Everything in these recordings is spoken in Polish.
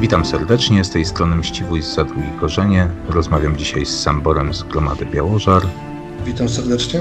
Witam serdecznie, z tej strony Mściwój z Zadru i Korzenie. Rozmawiam dzisiaj z Samborem z Gromady Białożar. Witam serdecznie.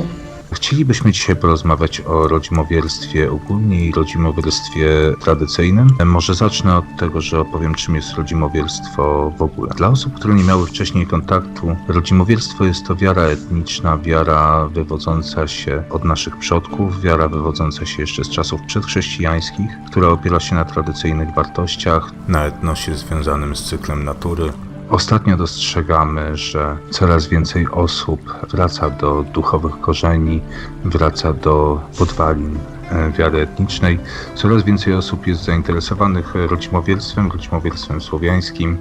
Chcielibyśmy dzisiaj porozmawiać o rodzimowierstwie ogólnie i rodzimowierstwie tradycyjnym. Może zacznę od tego, że opowiem, czym jest rodzimowierstwo w ogóle. Dla osób, które nie miały wcześniej kontaktu, rodzimowierstwo jest to wiara etniczna, wiara wywodząca się od naszych przodków, wiara wywodząca się jeszcze z czasów przedchrześcijańskich, która opiera się na tradycyjnych wartościach, na etnosie związanym z cyklem natury, Ostatnio dostrzegamy, że coraz więcej osób wraca do duchowych korzeni, wraca do podwalin e, wiary etnicznej. Coraz więcej osób jest zainteresowanych rodzimowierstwem, rodzimowierstwem słowiańskim.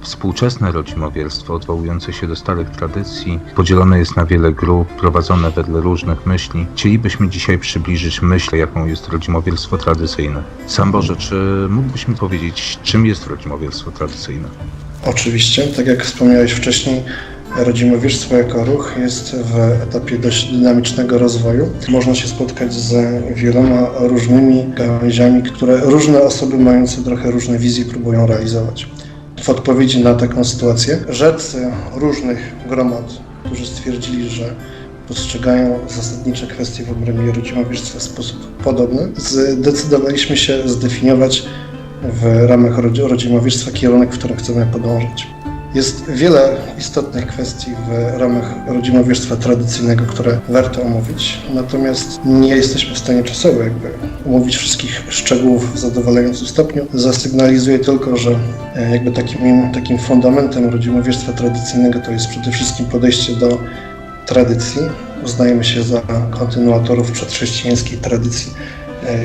Współczesne rodzimowierstwo, odwołujące się do starych tradycji, podzielone jest na wiele grup, prowadzone wedle różnych myśli. Chcielibyśmy dzisiaj przybliżyć myśl, jaką jest rodzimowierstwo tradycyjne. Sam Boże, czy mógłbyś mi powiedzieć, czym jest rodzimowierstwo tradycyjne? Oczywiście, tak jak wspomniałeś wcześniej, rodzimowierstwo jako ruch jest w etapie dość dynamicznego rozwoju. Można się spotkać z wieloma różnymi gałęziami, które różne osoby mające trochę różne wizje próbują realizować. W odpowiedzi na taką sytuację rzecy różnych gromad, którzy stwierdzili, że postrzegają zasadnicze kwestie w obrębie rodzimowierstwa w sposób podobny, zdecydowaliśmy się zdefiniować w ramach rodzimowierstwa kierunek, w którym chcemy podążać. Jest wiele istotnych kwestii w ramach rodzimowierstwa tradycyjnego, które warto omówić, natomiast nie jesteśmy w stanie czasowo jakby omówić wszystkich szczegółów w zadowalającym stopniu. Zasygnalizuję tylko, że e, jakby takim, takim fundamentem rodzimowierstwa tradycyjnego to jest przede wszystkim podejście do tradycji. Uznajemy się za kontynuatorów przedchrześcijańskiej tradycji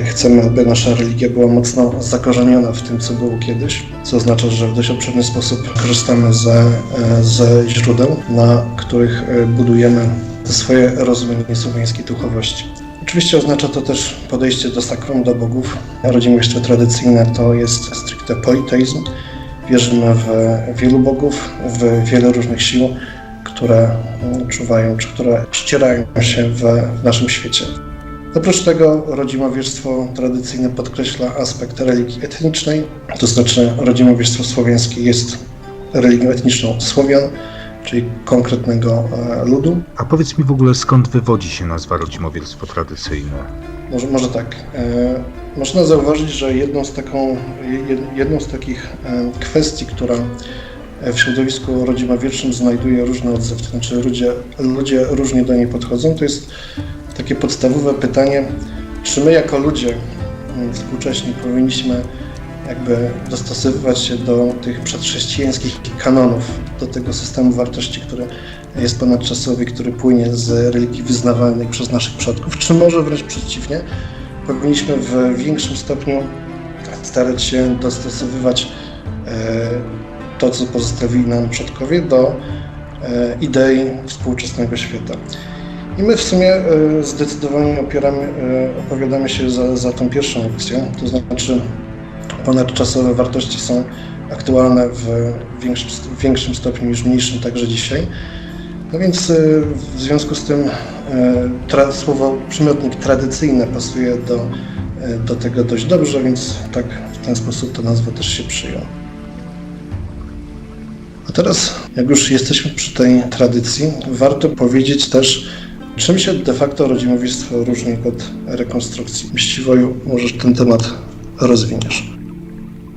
chcemy, aby nasza religia była mocno zakorzeniona w tym, co było kiedyś, co oznacza, że w dość obszerny sposób korzystamy ze, e, ze źródeł, na których e, budujemy swoje rozumienie słowiańskiej duchowości. Oczywiście oznacza to też podejście do sakrum, do bogów. Rodzimowieństwo tradycyjne to jest stricte politeizm. Wierzymy w wielu bogów, w wiele różnych sił, które czuwają, czy które ścierają się w naszym świecie. Oprócz tego rodzimowierstwo tradycyjne podkreśla aspekt religii etnicznej, to znaczy rodzimowierstwo słowiańskie jest religią etniczną Słowian, czyli konkretnego e, ludu. A powiedz mi w ogóle skąd wywodzi się nazwa rodzimowierstwo tradycyjne? Może, może tak. E, można zauważyć, że jedną z, taką, jedną z takich e, kwestii, która w środowisku rodzimowierczym znajduje różne odzew, to znaczy ludzie, ludzie różnie do niej podchodzą, to jest takie podstawowe pytanie, czy my jako ludzie mm, współcześni powinniśmy jakby dostosowywać się do tych przedchrześcijańskich kanonów, do tego systemu wartości, który jest ponadczasowy, który płynie z religii wyznawanej przez naszych przodków, czy może wręcz przeciwnie, powinniśmy w większym stopniu starać się dostosowywać e, to, co pozostawili nam przodkowie, do e, idei współczesnego świata. I my w sumie e, zdecydowanie opieramy, e, opowiadamy się za, za tą pierwszą opcją, to znaczy ponadczasowe wartości są aktualne w większym, w większym stopniu niż mniejszym także dzisiaj. No więc e, w związku z tym tra, słowo przymiotnik tradycyjne pasuje do, do tego dość dobrze, więc tak w ten sposób ta nazwa też się przyjęła. A teraz, jak już jesteśmy przy tej tradycji, warto powiedzieć też, Czym się de facto rodzimowictwo różni od rekonstrukcji? Mściwoju, możesz ten temat rozwiniesz.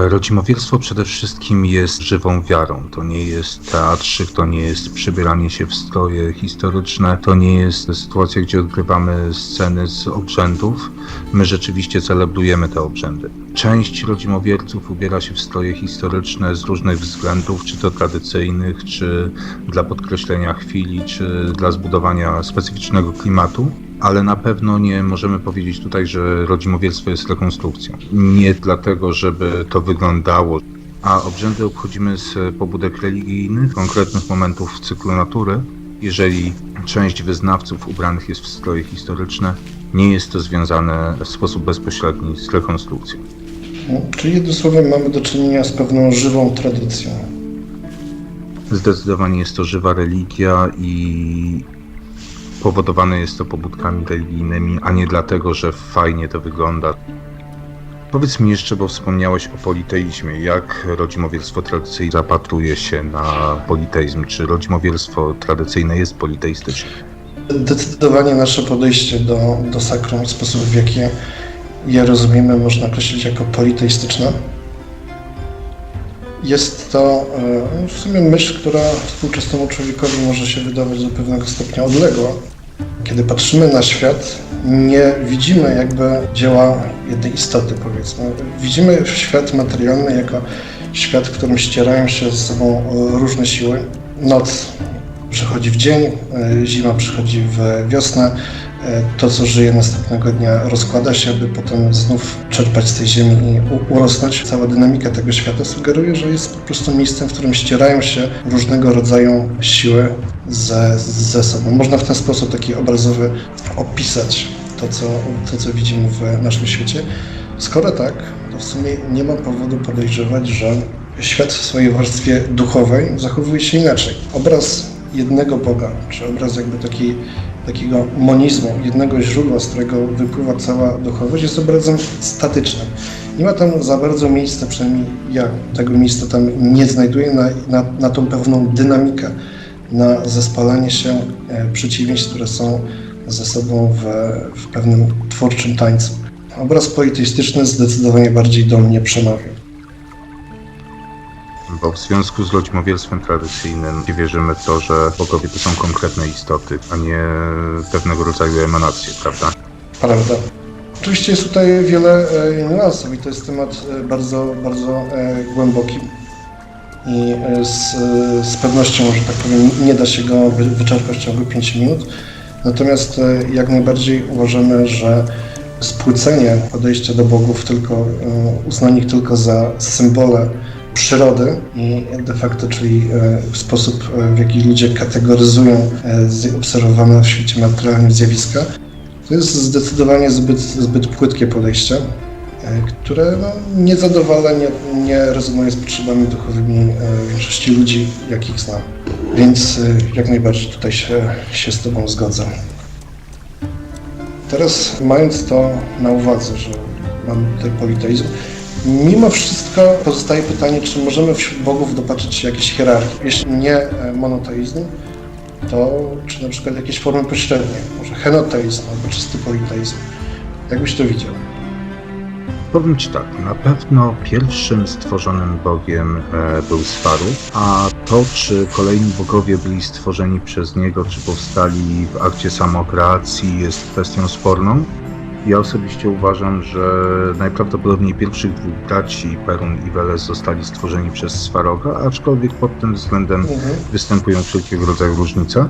Rodzimowierstwo przede wszystkim jest żywą wiarą. To nie jest teatrzyk, to nie jest przybieranie się w stroje historyczne, to nie jest sytuacja, gdzie odgrywamy sceny z obrzędów. My rzeczywiście celebrujemy te obrzędy. Część rodzimowierców ubiera się w stroje historyczne z różnych względów, czy to tradycyjnych, czy dla podkreślenia chwili, czy dla zbudowania specyficznego klimatu ale na pewno nie możemy powiedzieć tutaj, że rodzimowierstwo jest rekonstrukcją. Nie dlatego, żeby to wyglądało, a obrzędy obchodzimy z pobudek religijnych, konkretnych momentów w cyklu natury. Jeżeli część wyznawców ubranych jest w stroje historyczne, nie jest to związane w sposób bezpośredni z rekonstrukcją. No, czyli jednym słowem mamy do czynienia z pewną żywą tradycją. Zdecydowanie jest to żywa religia i Powodowane jest to pobudkami religijnymi, a nie dlatego, że fajnie to wygląda. Powiedz mi jeszcze, bo wspomniałeś o politeizmie. Jak rodzimowielstwo tradycyjne zapatruje się na politeizm? Czy rodzimowielstwo tradycyjne jest politeistyczne? Zdecydowanie nasze podejście do, do sakrum, sposób w jaki je rozumiemy, można określić jako politeistyczne. Jest to e, w sumie myśl, która współczesnemu człowiekowi może się wydawać do pewnego stopnia odległa. Kiedy patrzymy na świat, nie widzimy jakby dzieła jednej istoty, powiedzmy. Widzimy świat materialny jako świat, w którym ścierają się ze sobą e, różne siły. Noc przychodzi w dzień, e, zima przychodzi w wiosnę. E, To, co żyje następnego dnia, rozkłada się, aby potem znów czerpać z tej ziemi i urosnąć. Cała dynamika tego świata sugeruje, że jest po prostu miejscem, w którym ścierają się różnego rodzaju siły ze, ze sobą. Można w ten sposób taki obrazowy opisać to co, to, co widzimy w naszym świecie. Skoro tak, to w sumie nie ma powodu podejrzewać, że świat w swojej warstwie duchowej zachowuje się inaczej. Obraz jednego Boga, czy obraz jakby taki, takiego monizmu, jednego źródła, z którego wypływa cała duchowość, jest obrazem statycznym. Nie ma tam za bardzo miejsca, przynajmniej ja tego miejsca tam nie znajduję, na, na, na tą pewną dynamikę, na zespalanie się e, przeciwieństw, które są ze sobą w, w pewnym twórczym tańcu. Obraz politeistyczny zdecydowanie bardziej do mnie przemawia. Bo w związku z rodzimowielstwem tradycyjnym wierzymy w to, że bogowie to są konkretne istoty, a nie pewnego rodzaju emanacje, prawda? Prawda. Oczywiście jest tutaj wiele e, i to jest temat e, bardzo, bardzo e, głęboki i e, z, z pewnością, że tak powiem, nie da się go wy, wyczerpać w ciągu 5 minut. Natomiast jak najbardziej uważamy, że spłycenie podejścia do bogów, tylko uznanie ich tylko za symbole przyrody i de facto, czyli e, sposób, e, w jaki ludzie kategoryzują e, obserwowane w świecie materialnym zjawiska, to jest zdecydowanie zbyt, zbyt płytkie podejście, które no, nie zadowala, nie, nie rezonuje z potrzebami duchowymi większości ludzi, jakich znam. Więc jak najbardziej tutaj się, się z Tobą zgodzę. Teraz mając to na uwadze, że mamy tutaj politeizm, mimo wszystko pozostaje pytanie, czy możemy wśród bogów dopatrzeć się jakiejś hierarchii. Jeśli nie e, monoteizm, to czy na przykład jakieś formy pośrednie, może henoteizm albo czysty politeizm. Jak byś to widział? Powiem Ci tak, na pewno pierwszym stworzonym bogiem e, był Swaru, a to, czy kolejni bogowie byli stworzeni przez niego, czy powstali w akcie samokreacji, jest kwestią sporną. Ja osobiście uważam, że najprawdopodobniej pierwszych dwóch braci, Perun i Veles, zostali stworzeni przez Swaroga, aczkolwiek pod tym względem występują wszelkiego rodzaju różnice.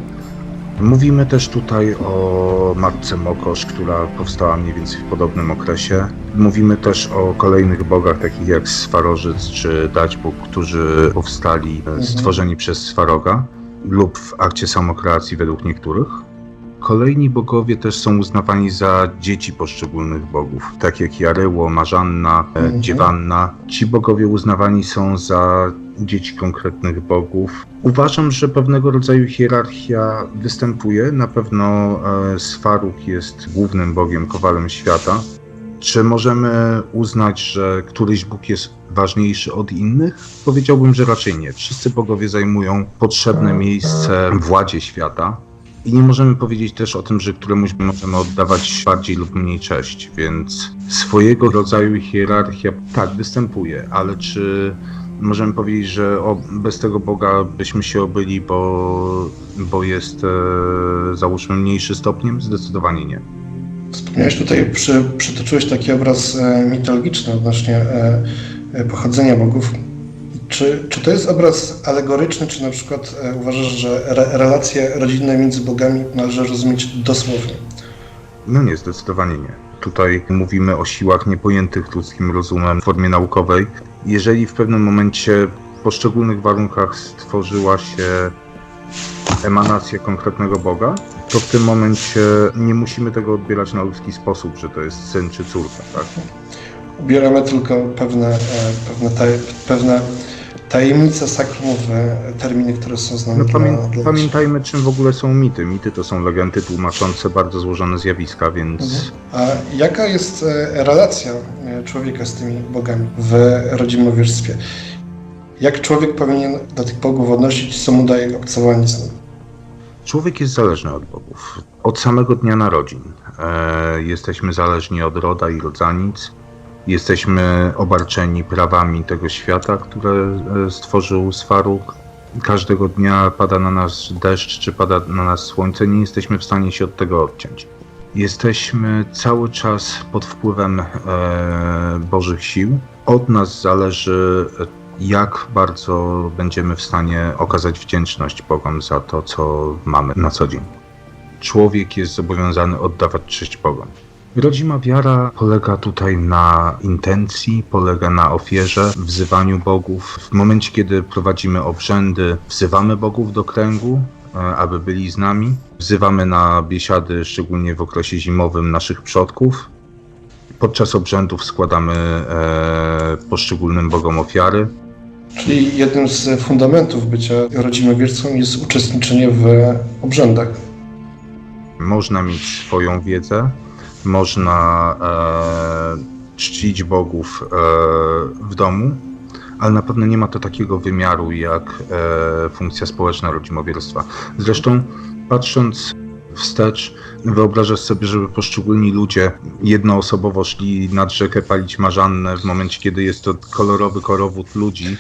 Mówimy też tutaj o matce Mokosz, która powstała mniej więcej w podobnym okresie. Mówimy też o kolejnych bogach, takich jak Swarożyc czy Daćbóg, którzy powstali e, stworzeni przez Swaroga lub w akcie samokreacji według niektórych. Kolejni bogowie też są uznawani za dzieci poszczególnych bogów, tak jak Jaryło, Marzanna, e, Mhm. Dziewanna. Ci bogowie uznawani są za dzieci konkretnych bogów. Uważam, że pewnego rodzaju hierarchia występuje. Na pewno e, Sfaruk jest głównym bogiem, kowalem świata. Czy możemy uznać, że któryś bóg jest ważniejszy od innych? Powiedziałbym, że raczej nie. Wszyscy bogowie zajmują potrzebne miejsce w władzie świata. I nie możemy powiedzieć też o tym, że któremuś możemy oddawać bardziej lub mniej cześć, więc swojego rodzaju hierarchia tak występuje, ale czy możemy powiedzieć, że o, bez tego Boga byśmy się obyli, bo, bo jest e, załóżmy mniejszy stopniem? Zdecydowanie nie. Wspomniałeś tutaj, przy, przytoczyłeś taki obraz e, mitologiczny odnośnie e, e, pochodzenia bogów. Czy, czy to jest obraz alegoryczny, czy na przykład e, uważasz, że re, relacje rodzinne między bogami należy rozumieć dosłownie? No nie, zdecydowanie nie. Tutaj mówimy o siłach niepojętych ludzkim rozumem w formie naukowej. Jeżeli w pewnym momencie w poszczególnych warunkach stworzyła się emanacja konkretnego Boga, to w tym momencie nie musimy tego odbierać na ludzki sposób, że to jest syn czy córka, tak? Ubieramy tylko pewne, e, pewne, pewne tajemnice sakrumowe, terminy, które są znane No, pamię- dla pamiętajmy, czym w ogóle są mity. Mity to są legendy tłumaczące bardzo złożone zjawiska, więc Mhm. A jaka jest e, relacja e, człowieka z tymi bogami w rodzimowierzstwie? Jak człowiek powinien do tych bogów odnosić, co mu daje obcowanie z nimi? człowiek jest zależny od bogów. Od samego dnia narodzin. E, jesteśmy zależni od roda i rodzanic. Jesteśmy obarczeni prawami tego świata, które e, stworzył Sfaruk. Każdego dnia pada na nas deszcz, czy pada na nas słońce, nie jesteśmy w stanie się od tego odciąć. Jesteśmy cały czas pod wpływem e, Bożych sił. Od nas zależy, jak bardzo będziemy w stanie okazać wdzięczność Bogom za to, co mamy na co dzień. Człowiek jest zobowiązany oddawać cześć Bogom. Rodzima wiara polega tutaj na intencji, polega na ofierze, wzywaniu bogów. W momencie, kiedy prowadzimy obrzędy, wzywamy bogów do kręgu, e, aby byli z nami. Wzywamy na biesiady, szczególnie w okresie zimowym, naszych przodków. Podczas obrzędów składamy e, poszczególnym bogom ofiary. Czyli jednym z fundamentów bycia rodzimowierzcą jest uczestniczenie w obrzędach. Można mieć swoją wiedzę, można e, czcić bogów e, w domu, ale na pewno nie ma to takiego wymiaru jak e, funkcja społeczna rodzimowierstwa. Zresztą patrząc wstecz, wyobrażasz sobie, żeby poszczególni ludzie jednoosobowo szli nad rzekę palić marzannę w momencie, kiedy jest to kolorowy korowód ludzi.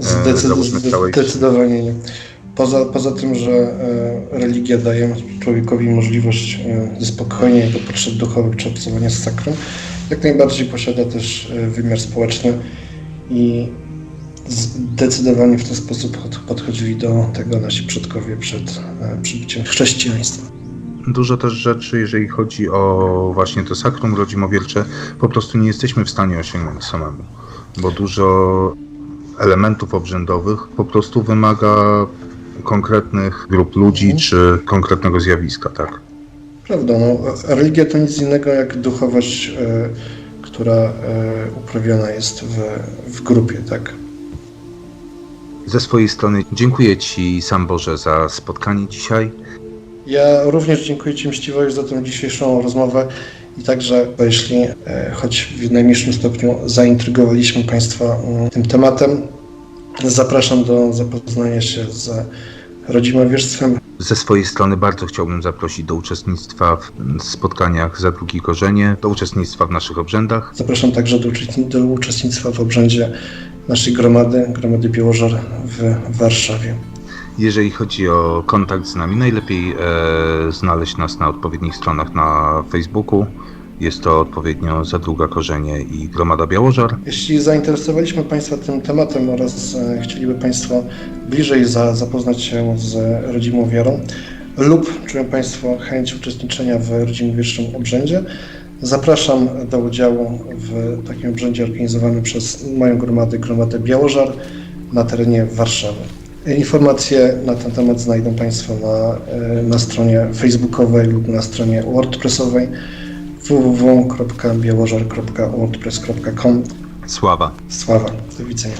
Zdecyd- załóżmy całej- Zdecydowanie nie. Poza, poza tym, że e, religia daje człowiekowi możliwość e, zaspokojenia jego potrzeb duchowych czy obcowania z sakrum, jak najbardziej posiada też e, wymiar społeczny i zdecydowanie w ten sposób pod- podchodzili do tego nasi przodkowie przed przybyciem chrześcijaństwa. Dużo też rzeczy, jeżeli chodzi o właśnie to sakrum rodzimowiercze, po prostu nie jesteśmy w stanie osiągnąć samemu, bo dużo elementów obrzędowych po prostu wymaga konkretnych grup ludzi Mhm. czy konkretnego zjawiska, tak? Prawda, no, religia to nic innego jak duchowość, e, która e, uprawiana jest w, w grupie, tak? Ze swojej strony dziękuję Ci, Sam Boże, za spotkanie dzisiaj. Ja również dziękuję Ci Mściwoju za tę dzisiejszą rozmowę i także, jeśli e, choć w najmniejszym stopniu zaintrygowaliśmy Państwa mm, tym tematem, zapraszam do zapoznania się z rodzimowierzstwem. Ze swojej strony bardzo chciałbym zaprosić do uczestnictwa w spotkaniach za drugi korzenie, do uczestnictwa w naszych obrzędach. Zapraszam także do, do uczestnictwa w obrzędzie naszej gromady, gromady Białożar w Warszawie. Jeżeli chodzi o kontakt z nami, najlepiej e, znaleźć nas na odpowiednich stronach na Facebooku. Jest to odpowiednio Zadruga Korzenie i Gromada Białożar. Jeśli zainteresowaliśmy Państwa tym tematem oraz e, chcieliby Państwo bliżej za, zapoznać się z rodzimą wiarą lub czują Państwo chęć uczestniczenia w rodzimowierzczym obrzędzie, zapraszam do udziału w takim obrzędzie organizowanym przez moją gromadę, gromadę Białożar na terenie Warszawy. Informacje na ten temat znajdą Państwo na, e, na stronie facebookowej lub na stronie wordpressowej www.białożar.wordpress.com Sława. Sława, do widzenia.